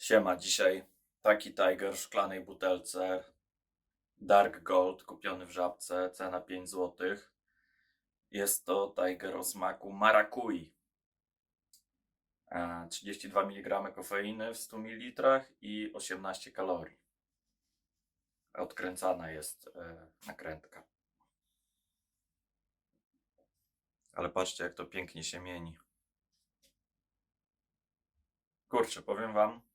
Siema, dzisiaj taki Tiger w szklanej butelce Dark Gold kupiony w żabce, cena 5 zł. Jest to Tiger o smaku marakui. E, 32 mg kofeiny w 100 ml i 18 kalorii. Odkręcana jest e, nakrętka. Ale patrzcie, jak to pięknie się mieni. Kurczę, powiem wam,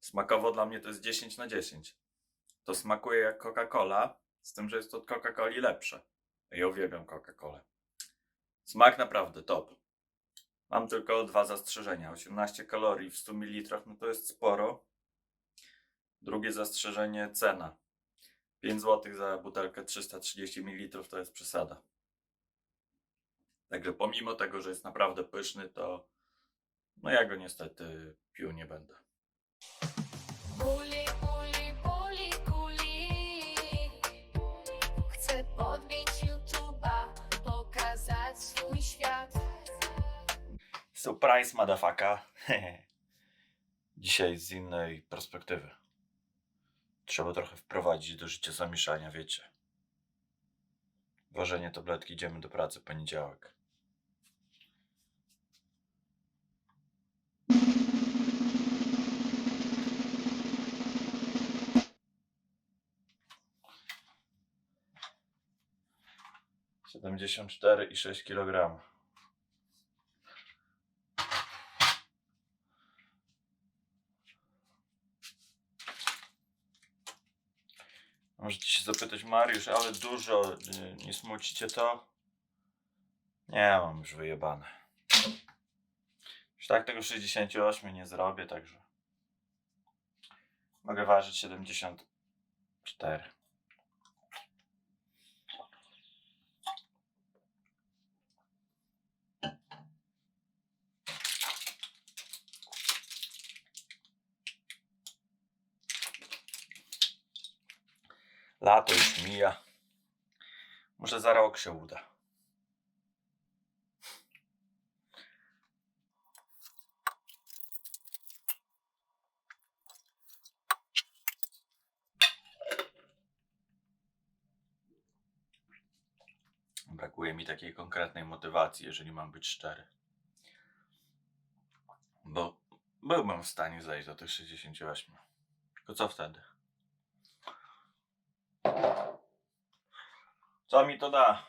Smakowo dla mnie to jest 10 na 10. To smakuje jak Coca-Cola, z tym, że jest to od Coca-Coli lepsze. Ja uwielbiam Coca-Colę. Smak naprawdę top. Mam tylko dwa zastrzeżenia. 18 kalorii w 100 ml, no to jest sporo. Drugie zastrzeżenie cena. 5 zł za butelkę 330 ml to jest przesada. Także pomimo tego, że jest naprawdę pyszny, to no ja go niestety pił nie będę. Kuli, kuli, kuli, kuli Chcę podbić YouTube'a, pokazać swój świat Surprise, motherfucker. Dzisiaj z innej perspektywy. Trzeba trochę wprowadzić do życia zamieszania, wiecie. Ważenie tabletki, idziemy do pracy poniedziałek. Siedemdziesiąt cztery i sześć kilograma. Możecie się zapytać, Mariusz, ale dużo, nie, nie smucicie to? Nie, mam już wyjebane. Już tak tego 68 nie zrobię, także mogę ważyć 74. Lato już mija. Może za rok się uda. Brakuje mi takiej konkretnej motywacji, jeżeli mam być szczery. Bo byłbym w stanie zejść do tych 68. Tylko co wtedy? Co mi to da?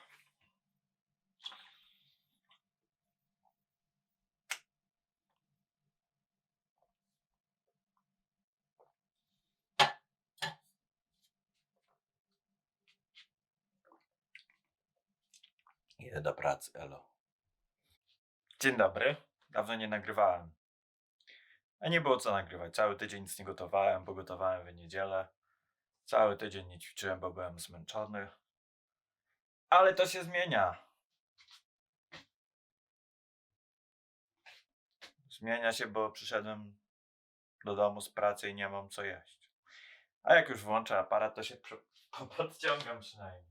Idę do pracy, elo. Dzień dobry. Dawno nie nagrywałem. A nie było co nagrywać. Cały tydzień nic nie gotowałem, bo gotowałem w niedzielę. Cały tydzień nie ćwiczyłem, bo byłem zmęczony. Ale to się zmienia. Zmienia się, bo przyszedłem do domu z pracy i nie mam co jeść. A jak już włączę aparat, to się podciągam przynajmniej.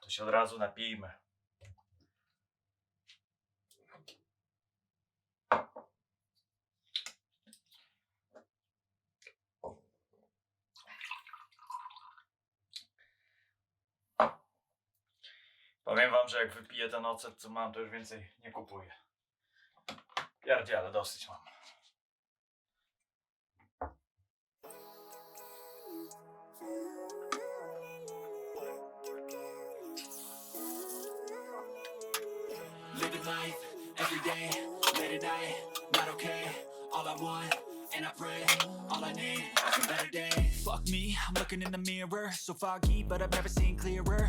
To się od razu napijmy. Powiem wam, że jak wypiję ten ocet, co mam, to już więcej nie kupuję. Pierdziele, dosyć mam. Day, late at night, not okay. All I want, and I pray, all I need is a better day. Fuck me, I'm looking in the mirror, so foggy, but I've never seen clearer.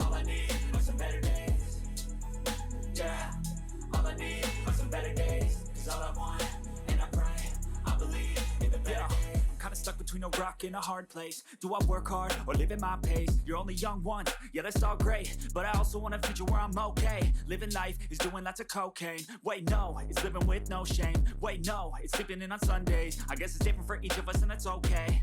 All I need are some better days. Yeah, all I need are some better days. Cause all I want, and I pray, I believe in the better. I'm kinda stuck between a rock and a hard place. Do I work hard or live at my pace? You're only young once, yeah, that's all great. But I also want a future where I'm okay. Living life is doing lots of cocaine. Wait, no, it's living with no shame. Wait, no, it's sleeping in on Sundays. I guess it's different for each of us, and that's okay.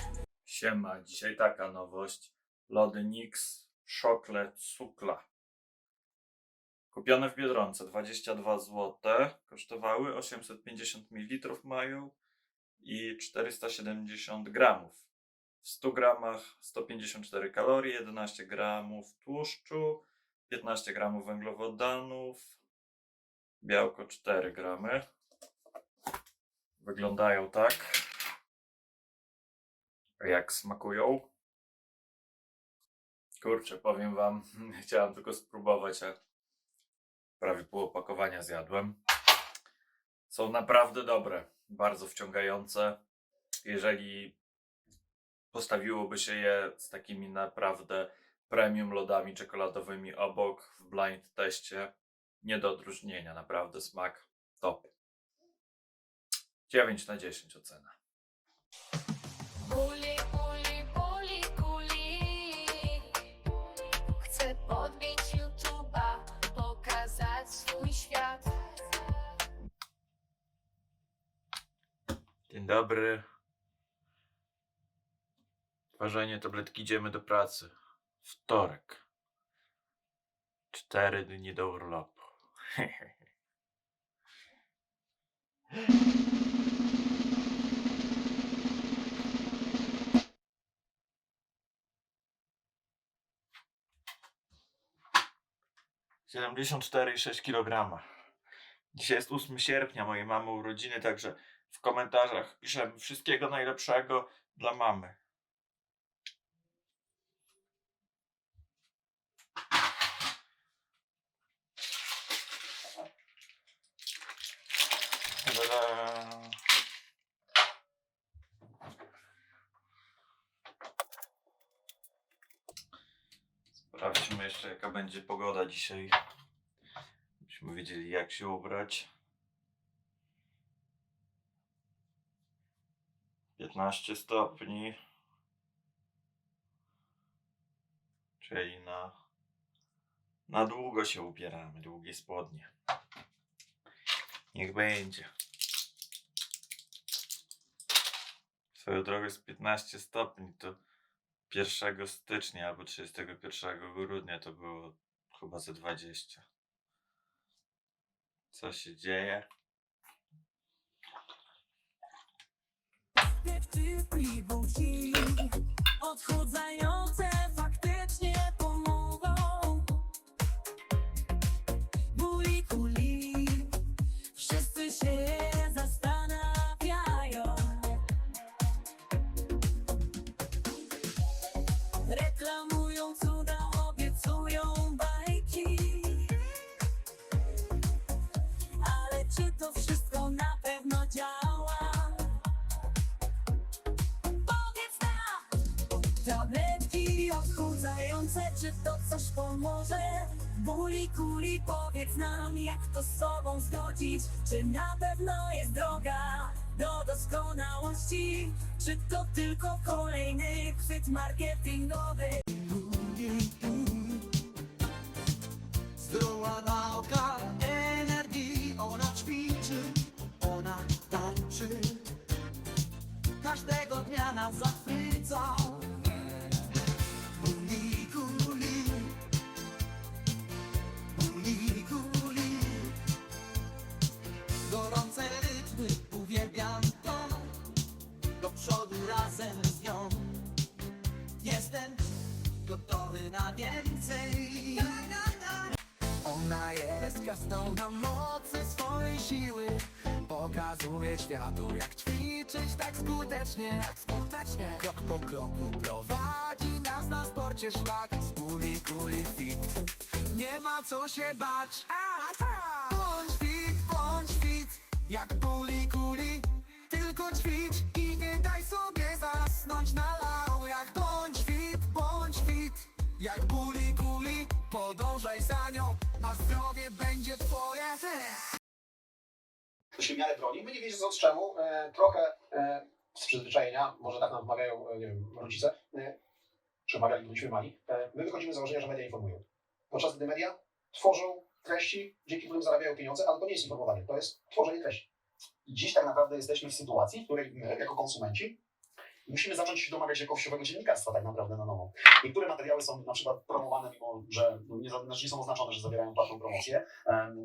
Siema, dzisiaj taka nowość. Lody Nix Chocolate Sukla. Kupione w Biedronce 22 zł. Kosztowały 850 ml mają i 470 gramów. W 100 gramach 154 kalorie, 11 gramów tłuszczu, 15 gramów węglowodanów, białko 4 gramy. Wyglądają tak. Jak smakują? Kurczę, powiem wam, chciałem tylko spróbować, a prawie pół opakowania zjadłem. Są naprawdę dobre, bardzo wciągające. Jeżeli postawiłoby się je z takimi naprawdę premium lodami czekoladowymi obok w blind teście, nie do odróżnienia, naprawdę smak top. 9 na 10 ocena. Kuli, kuli, kuli, kuli Chcę podbić YouTube'a Pokazać swój świat Dzień dobry. Ważenie tabletki, idziemy do pracy. Wtorek. Cztery dni do urlopu. Siedemdziesiąt cztery i sześć kilograma. Dzisiaj jest 8 sierpnia, mojej mamy urodziny, także w komentarzach piszemy wszystkiego najlepszego dla mamy. Sprawdźmy jeszcze jaka będzie pogoda dzisiaj. Byśmy wiedzieli jak się ubrać. 15 stopni. Czyli na, na długo się ubieramy, długie spodnie. Niech będzie. Swoją drogą jest 15 stopni, to 1 stycznia albo 31 grudnia to było chyba ze 20. Co się dzieje? Dziewczyny Tabletki odchudzające, czy to coś pomoże? Buli kuli, powiedz nam, jak to z sobą zgodzić Czy na pewno jest droga do doskonałości? Czy to tylko kolejny chwyt marketingowy? Zdrowa nauka energii, ona ćwiczy, ona tańczy. Każdego dnia nas zachwyca. Gotowy na więcej. Ona jest gwiazdą na mocy swojej siły. Pokazuje światu jak ćwiczyć tak skutecznie Jak skutecznie. Krok po kroku prowadzi nas na sporcie szlak. Z kuli kuli fit. Nie ma co się bać. A, a. Bądź fit, bądź fit. Jak kuli kuli. Tylko ćwicz i nie daj sobie zasnąć na Jak kuli kuli Podążaj za nią A zdrowie będzie twoje to się miarę broni. My nie z czemu, e, trochę e, z przyzwyczajenia, może tak nam wmawiają, e, nie wiem, rodzice, e, czy wmawiali, byliśmy mali, e, my wychodzimy z założenia, że media informują. Podczas gdy media tworzą treści, dzięki którym zarabiają pieniądze, ale to nie jest informowanie, to jest tworzenie treści. I dziś tak naprawdę jesteśmy w sytuacji, w której my, jako konsumenci, musimy zacząć się domagać jakościowego dziennikarstwa tak naprawdę na nowo. Niektóre materiały są na przykład promowane, mimo że nie, za- znaczy nie są oznaczone, że zawierają płatną promocję.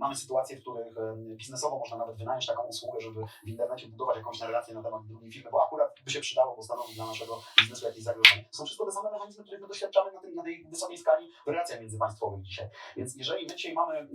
Mamy sytuacje, w których biznesowo można nawet wynająć taką usługę, żeby w internecie budować jakąś narrację na temat drugiej firmy, bo akurat by się przydało, bo stanowi dla naszego biznesu jakieś zagrożenie. Są wszystko te same mechanizmy, których my doświadczamy na, tej- na tej wysokiej skali w relacjach międzypaństwowych dzisiaj. Więc jeżeli my dzisiaj mamy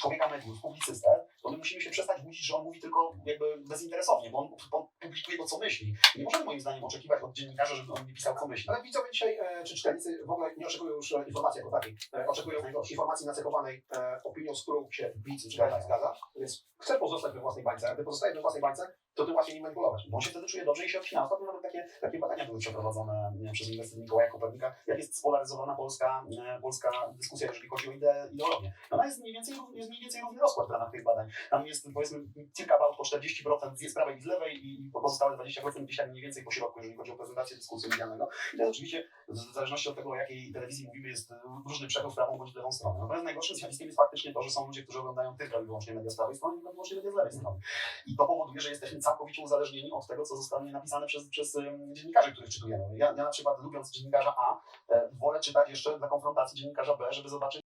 człowieka mediów, publicystę, to my musimy się przestać budzić, że on mówi tylko jakby bezinteresownie, bo on, on publikuje to, co myśli. Nie możemy moim zdaniem oczekiwać od dziennikarza, żeby on nie pisał, co myśli. Ale widzowie dzisiaj, e, czy czytelnicy w ogóle nie oczekują już e, informacji jako takiej. E, oczekują informacji nacechowanej e, opinią, z którą się bic czytelnik zgadza. Więc chce pozostać we własnej bańce. A gdy pozostaje we własnej bańce, to tym właśnie nim manipulować. Bo on się wtedy czuje dobrze i się odcina. Ostatnio nawet takie, takie badania były przeprowadzone nie, przez Uniwersytet Mikołaja Kopernika, jak jest spolaryzowana polska, e, polska dyskusja, jeżeli chodzi o ide, ideologię. Ona jest mniej więcej, jest mniej więcej równy rozkład w ramach tych badań. Tam jest powiedzmy kilka bał po 40% z prawej i z lewej i pozostałe 20% gdzieś tam mniej więcej po środku, jeżeli chodzi o prezentację dyskursu medialnego. I to oczywiście, w zależności od tego, o jakiej telewizji mówimy, jest różny przekrój w prawą bądź lewą stronę. Natomiast najgorszym zjawiskiem jest faktycznie to, że są ludzie, którzy oglądają tylko i wyłącznie media z prawej strony i tylko wyłącznie media z lewej strony. I to powoduje, że jesteśmy całkowicie uzależnieni od tego, co zostanie napisane przez, przez dziennikarzy, których czytujemy. Ja, ja na przykład lubiąc dziennikarza A, e, wolę czytać jeszcze dla konfrontacji dziennikarza B, żeby zobaczyć,